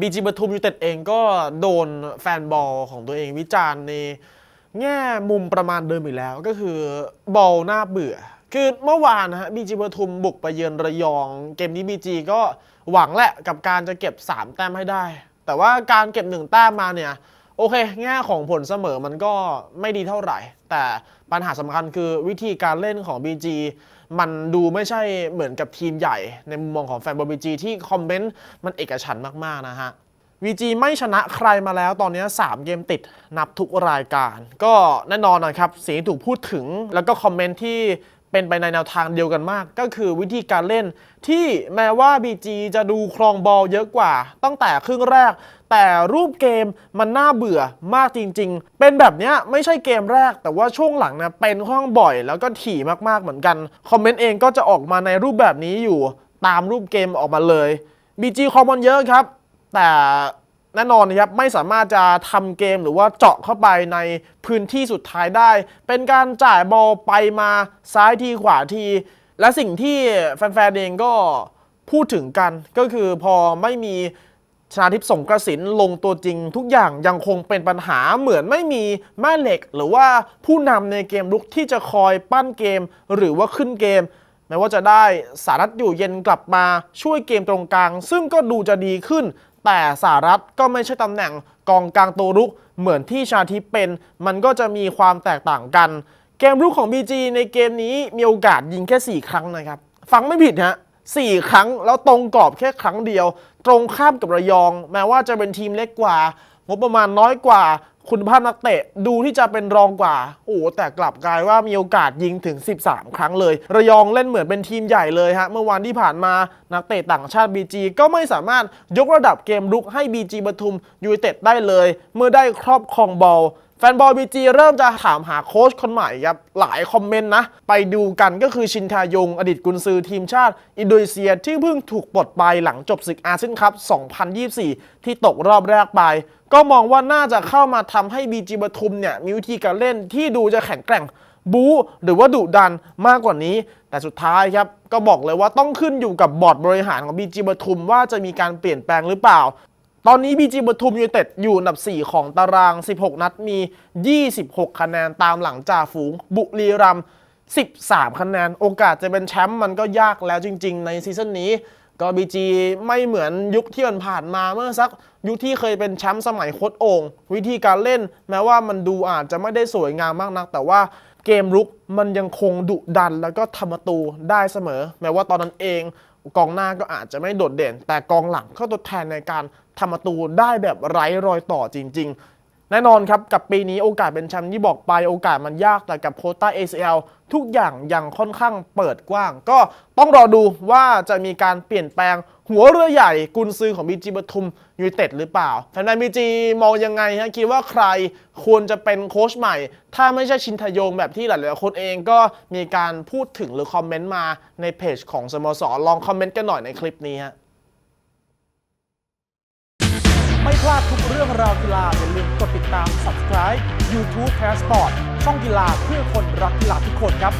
บีจีปทุมยูเต็ดเองก็โดนแฟนบอลของตัวเองวิจารณ์ในแง่มุมประมาณเดิมอีกแล้ว ก็คือบอลน่าเบื่อ คือเมื่อวานนะฮะบีจีปทุมบุกไปเยือนระยอง เกมนี้บีจีก็หวังแหละกับการจะเก็บ 3 แต้มให้ได้ แต่ว่าการเก็บ 1 แต้มมาเนี่ย โอเค แง่ของผลเสมอมันก็ไม่ดีเท่าไหร่ แต่ปัญหาสำคัญคือวิธีการเล่นของ BG มันดูไม่ใช่เหมือนกับทีมใหญ่ ในมุมมองของแฟนบอล BG ที่คอมเมนต์มันเอกฉันมาก ๆ นะฮะ VG ไม่ชนะใครมาแล้วตอนนี้ 3 เกมติดนับทุกรายการ ก็แน่นอนนะครับสิ่งที่ถูกพูดถึงแล้วก็คอมเมนต์ที่ เป็นไปในแนวทางเดียวกันมาก ก็คือวิธีการเล่นที่แม้ว่า BG จะดูครองบอลเยอะกว่า ตั้งแต่ครึ่งแรก แต่รูปเกมมันน่าเบื่อมากจริง ๆ เป็นแบบเนี้ยไม่ใช่เกมแรก แต่ว่าช่วงหลังนะเป็นค่อนข้างบ่อยแล้วก็ถี่มากๆเหมือนกัน คอมเมนต์เองก็จะออกมาในรูปแบบนี้อยู่ตามรูปเกมออกมาเลย BG ครอมมอนเยอะครับ แต่ แน่นอนนะครับไม่สามารถจะทำเกมหรือว่าเจาะเข้าไปในพื้นที่สุดท้ายได้ เป็นการจ่ายบอลไปมาซ้ายทีขวาที และสิ่งที่แฟนๆเองก็พูดถึงกัน ก็คือพอไม่มีชนาทิพย์สงกระสินลงตัวจริง ทุกอย่างยังคงเป็นปัญหาเหมือนไม่มีแม่เหล็ก หรือว่าผู้นำในเกมลุกที่จะคอยปั้นเกม หรือว่าขึ้นเกม แม้ว่าจะได้สารัตอยู่เย็นกลับมาช่วยเกมตรงกลาง ซึ่งก็ดูจะดีขึ้น แต่สารัตก็ไม่ใช่ตำแหน่งกองกลางตัวรุก เหมือนที่ชาทิพเป็น มันก็จะมีความแตกต่างกัน เกมรุกของ BG ในเกมนี้มีโอกาสยิงแค่ 4 ครั้งนะครับ ฟังไม่ผิดฮะ4ครั้งแล้วตรงกรอบแค่ครั้งเดียว ตรงข้ามกับระยอง แม้ว่าจะเป็นทีมเล็กกว่า งบประมาณน้อยกว่า คุณภาพนักเตะดูที่จะเป็นรองกว่า โอ้แต่กลับกลายว่ามีโอกาสยิงถึง 13 ครั้งเลย ระยองเล่นเหมือนเป็นทีมใหญ่เลยฮะ เมื่อวันที่ผ่านมานักเตะต่างชาติ BG ก็ไม่สามารถยกระดับเกมรุกให้ BG ปทุมยูไนเต็ดได้เลย เมื่อได้ครอบครองบอล แฟนบอลบีจีเริ่มจะถามหาโค้ชคนใหม่ครับ หลายคอมเมนต์นะ ไปดูกันก็คือชินทายง อดีตกุนซือทีมชาติ อินโดนีเซียที่เพิ่งถูกปลดไปหลังจบศึกอาเซียนคัพ 2024 ที่ตกรอบแรกไป ก็มองว่าน่าจะเข้ามาทำให้บีจีปทุมเนี่ย มีวิธีการเล่นที่ดูจะแข็งแกร่งบู๊หรือว่าดุดันมากกว่านี้ แต่สุดท้ายครับ ก็บอกเลยว่าต้องขึ้นอยู่กับบอร์ดบริหารของบีจีปทุมว่าจะมีการเปลี่ยนแปลงหรือเปล่า ตอนนี้บีจีปทุมยูเต็ดอยู่อันดับ 4 ของตาราง 16 นัดมี 26 คะแนนตามหลังจ่าฝูง บุรีรัมย์13 คะแนน โอกาสจะเป็นแชมป์มันก็ยากแล้วจริง ๆ ในซีซั่นนี้ ก็บีจีไม่เหมือนยุคที่มันผ่านมาเมื่อสัก ยุคที่เคยเป็นแชมป์สมัยโค้ดโอ่งวิธีการเล่น แม้ว่ามันดูอาจจะไม่ได้สวยงามมากนัก แต่ว่าเกมรุกมันยังคงดุดันแล้วก็ทำประตูได้เสมอ แม้ว่าตอนนั้นเอง กองหน้าก็อาจจะไม่โดดเด่น แต่กองหลังเขาทดแทนในการทำประตูได้แบบไร้รอยต่อจริง ๆ แน่นอนครับกับปีนี้โอกาสเป็นแชมป์ที่บอกไปโอกาสมันยากแต่กับโคต้า ACL ทุกอย่างยังค่อนข้างเปิดกว้าง ก็ต้องรอดูว่าจะมีการเปลี่ยนแปลงหัวเรือใหญ่กุนซือของบีจีปทุมยูเต็ดหรือเปล่าแฟนบีจีมองยังไงฮะคิดว่าใครควรจะเป็นโค้ชใหม่ ถ้าไม่ใช่ชินทยงแบบที่หลายๆคนเองก็มีการพูดถึงหรือคอมเมนต์มาในเพจของสโมสรลองคอมเมนต์กันหน่อยในคลิปนี้ฮะ พลาดทุกเรื่องราวกีฬาอย่าลืมกดติดตาม subscribe YouTube Passport ช่องกีฬาเพื่อคนรักกีฬาทุกคนครับ